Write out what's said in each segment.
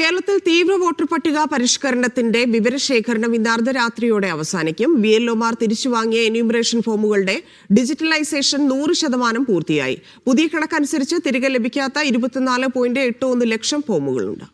കേരളത്തിൽ തീവ്ര വോട്ടർ പട്ടിക പരിഷ്കരണത്തിന്റെ വിവരശേഖരണം ഇന്ന് അർദ്ധരാത്രിയോടെ അവസാനിക്കും. ബി എൽ ഒമാർ തിരിച്ചുവാങ്ങിയ എന്യൂമറേഷൻ ഫോമുകളുടെ ഡിജിറ്റലൈസേഷൻ നൂറ് ശതമാനം പൂർത്തിയായി. പുതിയ കണക്കനുസരിച്ച് തിരികെ ലഭിക്കാത്ത ഇരുപത്തിനാല് പോയിന്റ് എട്ട് ഒന്ന് ലക്ഷം ഫോമുകളുണ്ട്.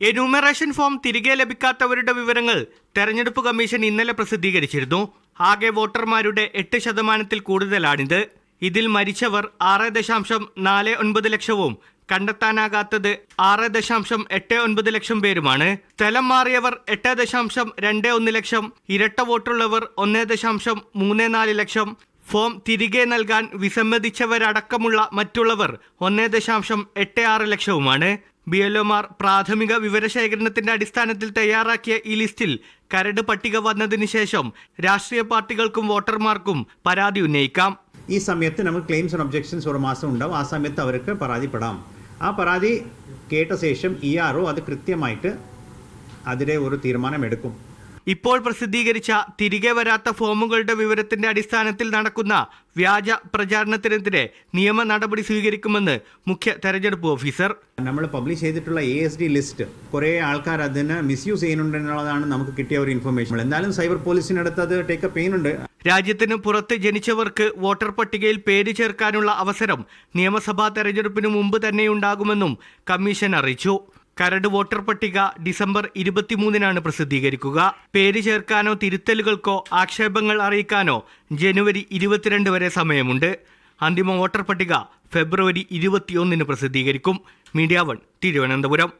എന്യൂമറേഷൻ ഫോം തിരികെ ലഭിക്കാത്തവരുടെ വിവരങ്ങൾ തെരഞ്ഞെടുപ്പ് കമ്മീഷൻ ഇന്നലെ പ്രസിദ്ധീകരിച്ചിരുന്നു. ആകെ വോട്ടർമാരുടെ എട്ട് ശതമാനത്തിൽ കൂടുതലാണിത് ഇതിൽ മരിച്ചവർ ആറ് ദശാംശം നാല് ഒൻപത് ലക്ഷവും കണ്ടെത്താനാകാത്തത് ആറ് ദശാംശം എട്ട് ഒൻപത് ലക്ഷം പേരുമാണ്. സ്ഥലം മാറിയവർ എട്ട് ദശാംശം രണ്ട് ഒന്ന് ലക്ഷം ഇരട്ട വോട്ടുള്ളവർ ഒന്ന് ദശാംശം മൂന്ന് നാല് ലക്ഷം. ഫോം തിരികെ നൽകാൻ വിസമ്മതിച്ചവരടക്കമുള്ള മറ്റുള്ളവർ ഒന്ന് ദശാംശം എട്ട് ആറ് ലക്ഷവുമാണ്. ബി എൽ ഒമാർ പ്രാഥമിക വിവരശേഖരണത്തിന്റെ അടിസ്ഥാനത്തിൽ തയ്യാറാക്കിയ ഈ ലിസ്റ്റിൽ കരട് പട്ടിക വന്നതിന് ശേഷം രാഷ്ട്രീയ പാർട്ടികൾക്കും വോട്ടർമാർക്കും പരാതി ഉന്നയിക്കാം. ഈ സമയത്ത് നമുക്ക് ക്ലെയിംസ് ആൻഡ് ഒബ്ജെക്ഷൻസ് ഒരു മാസം ഉണ്ടാവും. ആ സമയത്ത് അവർക്ക് പരാതിപ്പെടാം. ആ പരാതി കേട്ട ശേഷം ഇ ആർ ഒ അത് കൃത്യമായിട്ട് അതിലെ ഒരു തീരുമാനമെടുക്കും. ഇപ്പോൾ പ്രസിദ്ധീകരിച്ച തിരികെ വരാത്ത ഫോമുകളുടെ വിവരത്തിന്റെ അടിസ്ഥാനത്തിൽ നടക്കുന്ന വ്യാജ പ്രചാരണത്തിനെതിരെ നിയമ നടപടി സ്വീകരിക്കുമെന്ന് മുഖ്യ തെരഞ്ഞെടുപ്പ് ഓഫീസർ നമ്മൾ പബ്ലിഷ് ചെയ്തിട്ടുള്ള എ എസ് ഡി ലിസ്റ്റ് കുറേ ആൾക്കാർ അതിന് മിസ്യൂസ് ചെയ്യുന്നുണ്ടെന്നുള്ളതാണ് നമുക്ക് കിട്ടിയ ഒരു ഇൻഫർമേഷൻ എന്തായാലും സൈബർ പോലീസിനടുത്ത് അത് ടേക്ക് പെയിൻ ചെയ്യുന്നുണ്ട് രാജ്യത്തിന് പുറത്ത് ജനിച്ചവർക്ക് വോട്ടർ പട്ടികയിൽ പേര് ചേർക്കാനുള്ള അവസരം നിയമസഭാ തെരഞ്ഞെടുപ്പിന് മുമ്പ് തന്നെയുണ്ടാകുമെന്നും കമ്മീഷൻ അറിയിച്ചു. കരട് വോട്ടർ പട്ടിക ഡിസംബർ ഇരുപത്തിമൂന്നിനാണ് പ്രസിദ്ധീകരിക്കുക. പേര് ചേർക്കാനോ തിരുത്തലുകൾക്കോ ആക്ഷേപങ്ങൾ അറിയിക്കാനോ ജനുവരി ഇരുപത്തിരണ്ട് വരെ സമയമുണ്ട്. അന്തിമ വോട്ടർ പട്ടിക ഫെബ്രുവരി ഇരുപത്തിയൊന്നിന് പ്രസിദ്ധീകരിക്കും. Media One Thiruvananthapuram.